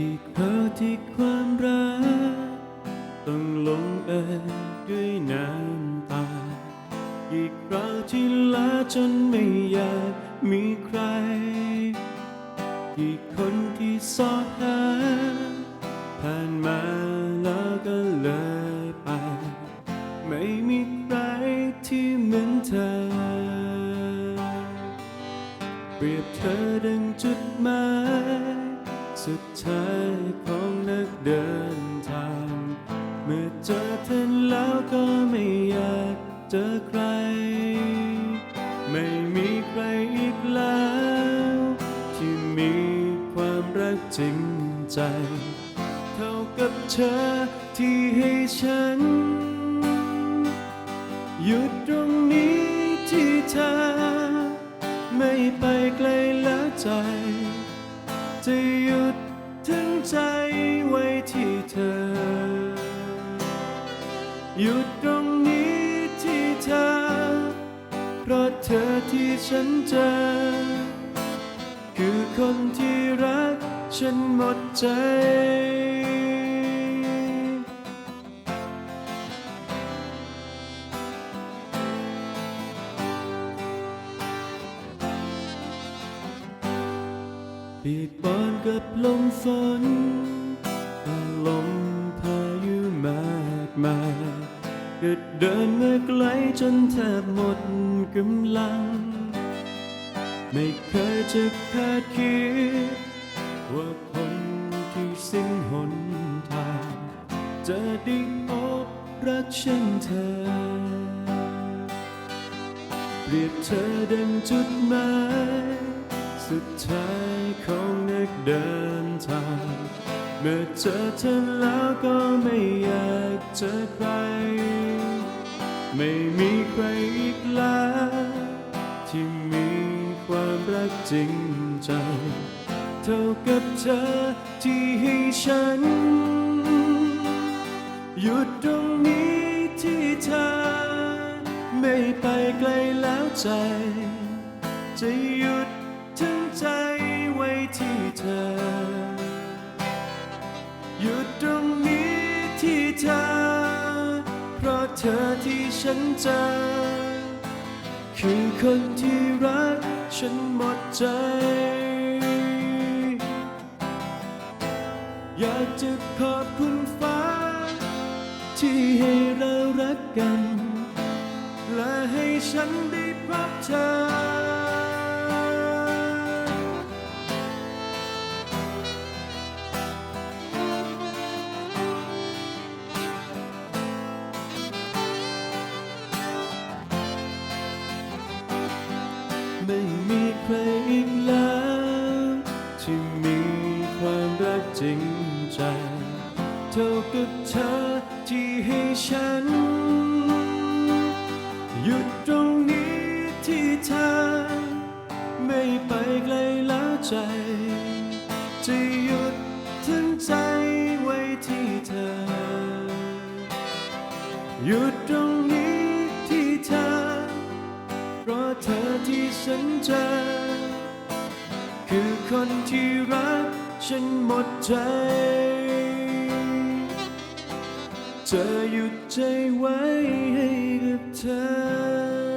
อีกคราวที่ความรัก ต้องลงเอยด้วยน้ำตา อีกคราวที่ลาจนไม่อยากมีใคร อีกคนที่สอดหาผ่านมาแล้วก็เลยไป ไม่มีใครที่เหมือนเธอ เปรียบเธอดังจุดหมาย สุดท้ายของนักเดินทาง เมื่อเจอเธอแล้วก็ไม่อยากเจอใคร ไม่มีใครอีกแล้ว ที่มีความรักจริงใจ เท่ากับเธอที่ให้ฉัน หยุดตรงนี้ที่เธอ ไม่ไปไกลแล้วใจจ หยุดตรงนี้ที่เธอ เพราะเธอที่ฉันเจอ คือคนที่รักฉันหมดใจ ปีกปอนกับลมฝน ก็เดินมาไกลจนแทบหมดกำลัง ไม่เคยจะคาดคิด ว่าคนที่สิ้นหนทาง จะได้พบรักเช่นเธอ เปรียบเธอดังจุดหมายสุดท้ายของนักเดิน มื่อเจอเธอแล้วก็ไม่อยากเจอใคร ไม่มีใครอีกแล้ว ที่มีความรักจริงใจ เท่ากับเธอที่ให้ฉัน หยุดตรงนี้ที่เธอ ไม่ไปไกลแล้วใจ จะหยุดถึงใจไว้ที่เธอ หยุดตรงนี้ที่เธอ เพราะเธอที่ฉันเจอ คือคนที่รักฉันหมดใจ อยากจะขอบคุณฟ้า ที่ให้เรารักกัน และให้ฉันได้พบเธอ ที่มีความรักจริงใจ เท่ากับเธอที่ให้ฉัน หยุดตรงนี้ที่เธอ ไม่ไปไกลแล้วใจ จะหยุดถึงใจไว้ที่เธอ หยุดตรงนี้ที่เธอ เพราะเธอที่ฉันเจอ คือคนที่รักฉันหมดใจเจอหยุดใจไว้ให้กับเธอ